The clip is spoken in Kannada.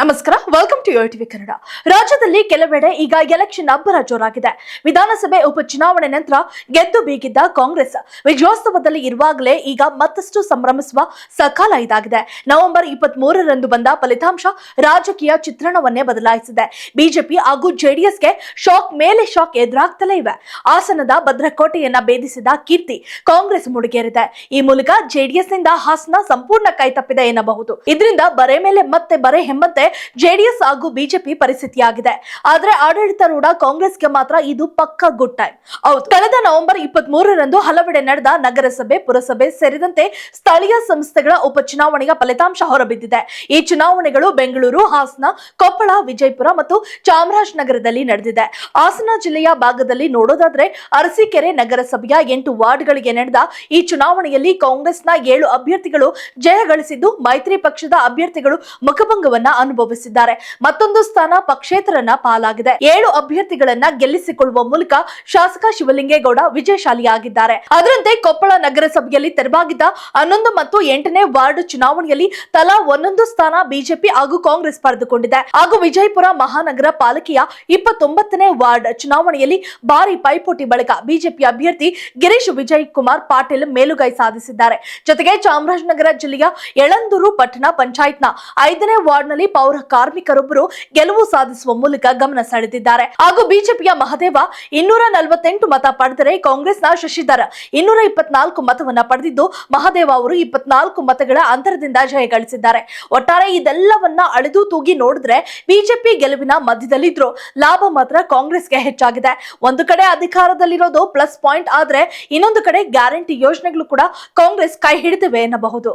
ನಮಸ್ಕಾರ ವೆಲ್ಕಮ್ ಟು ಟಿವಿ ಕನ್ನಡ. ರಾಜ್ಯದಲ್ಲಿ ಕೆಲವೆಡೆ ಈಗ ಎಲೆಕ್ಷನ್ ಅಬ್ಬರ ಜೋರಾಗಿದೆ. ವಿಧಾನಸಭೆ ಉಪಚುನಾವಣೆ ನಂತರ ಗೆದ್ದು ಬೀಗಿದ್ದ ಕಾಂಗ್ರೆಸ್. ವಿಜಯೋತ್ಸವದಲ್ಲಿ ಇರುವಾಗಲೇ ಈಗ ಮತ್ತಷ್ಟು ಸಂಭ್ರಮಿಸುವ ಸಕಾಲ ಇದಾಗಿದೆ. ನವೆಂಬರ್ ಇಪ್ಪತ್ತ್ ಮೂರರಂದು ಬಂದ ಫಲಿತಾಂಶ ರಾಜಕೀಯ ಚಿತ್ರಣವನ್ನೇ ಬದಲಾಯಿಸಿದೆ. ಬಿಜೆಪಿ ಹಾಗೂ ಜೆಡಿಎಸ್ಗೆ ಶಾಕ್ ಮೇಲೆ ಶಾಕ್ ಎದುರಾಗ್ತಲೇ ಇವೆ. ಹಾಸನದ ಭದ್ರಕೋಟೆಯನ್ನ ಭೇದಿಸಿದ ಕೀರ್ತಿ ಕಾಂಗ್ರೆಸ್ ಮುಡಿಗೇರಿದೆ. ಈ ಮೂಲಕ ಜೆಡಿಎಸ್ನಿಂದ ಹಾಸನ ಸಂಪೂರ್ಣ ಕೈತಪ್ಪಿದೆ ಎನ್ನಬಹುದು. ಇದರಿಂದ ಬರೆ ಮೇಲೆ ಮತ್ತೆ ಬರೆ ಎಂಬಂತೆ ಜೆಡಿಎಸ್ ಹಾಗೂ ಬಿಜೆಪಿ ಪರಿಸ್ಥಿತಿಯಾಗಿದೆ. ಆದ್ರೆ ಆಡಳಿತಾರೂಢ ಕಾಂಗ್ರೆಸ್ಗೆ ಮಾತ್ರ ಇದು ಪಕ್ಕ ಗುಡ್ ಟೈಮ್. ಹೌದು. ಕಳೆದ ನವೆಂಬರ್ ಇಪ್ಪತ್ತ್ ಮೂರರಂದು ಹಲವೆಡೆ ನಡೆದ ನಗರಸಭೆ, ಪುರಸಭೆ ಸೇರಿದಂತೆ ಸ್ಥಳೀಯ ಸಂಸ್ಥೆಗಳ ಉಪಚುನಾವಣೆಯ ಫಲಿತಾಂಶ ಹೊರಬಿದ್ದಿದೆ. ಈ ಚುನಾವಣೆಗಳು ಬೆಂಗಳೂರು, ಹಾಸನ, ಕೊಪ್ಪಳ, ವಿಜಯಪುರ ಮತ್ತು ಚಾಮರಾಜನಗರದಲ್ಲಿ ನಡೆದಿದೆ. ಹಾಸನ ಜಿಲ್ಲೆಯ ಭಾಗದಲ್ಲಿ ನೋಡೋದಾದ್ರೆ ಅರಸೀಕೆರೆ ನಗರಸಭೆಯ ಎಂಟು ವಾರ್ಡ್ಗಳಿಗೆ ನಡೆದ ಈ ಚುನಾವಣೆಯಲ್ಲಿ ಕಾಂಗ್ರೆಸ್ನ ಏಳು ಅಭ್ಯರ್ಥಿಗಳು ಜಯ ಗಳಿಸಿದ್ದು ಮೈತ್ರಿ ಪಕ್ಷದ ಅಭ್ಯರ್ಥಿಗಳು ಮುಖಭಂಗವನ್ನ ಅನುಭವಿಸಿದ್ದಾರೆ. ಮತ್ತೊಂದು ಸ್ಥಾನ ಪಕ್ಷೇತರನ ಪಾಲಾಗಿದೆ. ಏಳು ಅಭ್ಯರ್ಥಿಗಳನ್ನ ಗೆಲ್ಲಿಸಿಕೊಳ್ಳುವ ಮೂಲಕ ಶಾಸಕ ಶಿವಲಿಂಗೇಗೌಡ ವಿಜಯಶಾಲಿಯಾಗಿದ್ದಾರೆ. ಅದರಂತೆ ಕೊಪ್ಪಳ ನಗರಸಭೆಯಲ್ಲಿ ತೆರವಾಗಿದ್ದ ಹನ್ನೊಂದು ಮತ್ತು ಎಂಟನೇ ವಾರ್ಡ್ ಚುನಾವಣೆಯಲ್ಲಿ ತಲಾ ಒಂದೊಂದು ಸ್ಥಾನ ಬಿಜೆಪಿ ಹಾಗೂ ಕಾಂಗ್ರೆಸ್ ಪಡೆದುಕೊಂಡಿದೆ. ಹಾಗೂ ವಿಜಯಪುರ ಮಹಾನಗರ ಪಾಲಿಕೆಯ ಇಪ್ಪತ್ತೊಂಬತ್ತನೇ ವಾರ್ಡ್ ಚುನಾವಣೆಯಲ್ಲಿ ಭಾರಿ ಪೈಪೋಟಿ ಬಳಿಕ ಬಿಜೆಪಿ ಅಭ್ಯರ್ಥಿ ಗಿರೀಶ್ ವಿಜಯ್ ಕುಮಾರ್ ಪಾಟೀಲ್ ಮೇಲುಗೈ ಸಾಧಿಸಿದ್ದಾರೆ. ಜೊತೆಗೆ ಚಾಮರಾಜನಗರ ಜಿಲ್ಲೆಯ ಯಳಂದೂರು ಪಟ್ಟಣ ಪಂಚಾಯತ್ನ ಐದನೇ ವಾರ್ಡ್ನಲ್ಲಿ ಪೌರ ಕಾರ್ಮಿಕರೊಬ್ಬರು ಗೆಲುವು ಸಾಧಿಸುವ ಮೂಲಕ ಗಮನ ಸೆಳೆದಿದ್ದಾರೆ. ಹಾಗೂ ಬಿಜೆಪಿಯ ಮಹದೇವ ಇನ್ನೂರ ನಲವತ್ತೆಂಟು ಮತ ಪಡೆದರೆ ಕಾಂಗ್ರೆಸ್ನ ಶಶಿಧರ್ ಇನ್ನೂರ ಇಪ್ಪತ್ನಾಲ್ಕು ಮತವನ್ನ ಪಡೆದಿದ್ದು, ಮಹದೇವ ಅವರು ಇಪ್ಪತ್ನಾಲ್ಕು ಮತಗಳ ಅಂತರದಿಂದ ಜಯ ಗಳಿಸಿದ್ದಾರೆ. ಒಟ್ಟಾರೆ ಇದೆಲ್ಲವನ್ನ ಅಳೆದು ತೂಗಿ ನೋಡಿದ್ರೆ ಬಿಜೆಪಿ ಗೆಲುವಿನ ಮಧ್ಯದಲ್ಲಿದ್ರು. ಲಾಭ ಮಾತ್ರ ಕಾಂಗ್ರೆಸ್ಗೆ ಹೆಚ್ಚಾಗಿದೆ. ಒಂದು ಕಡೆ ಅಧಿಕಾರದಲ್ಲಿರೋದು ಪ್ಲಸ್ ಪಾಯಿಂಟ್, ಆದ್ರೆ ಇನ್ನೊಂದು ಕಡೆ ಗ್ಯಾರಂಟಿ ಯೋಜನೆಗಳು ಕೂಡ ಕಾಂಗ್ರೆಸ್ ಕೈ ಹಿಡಿದಿವೆ ಎನ್ನಬಹುದು.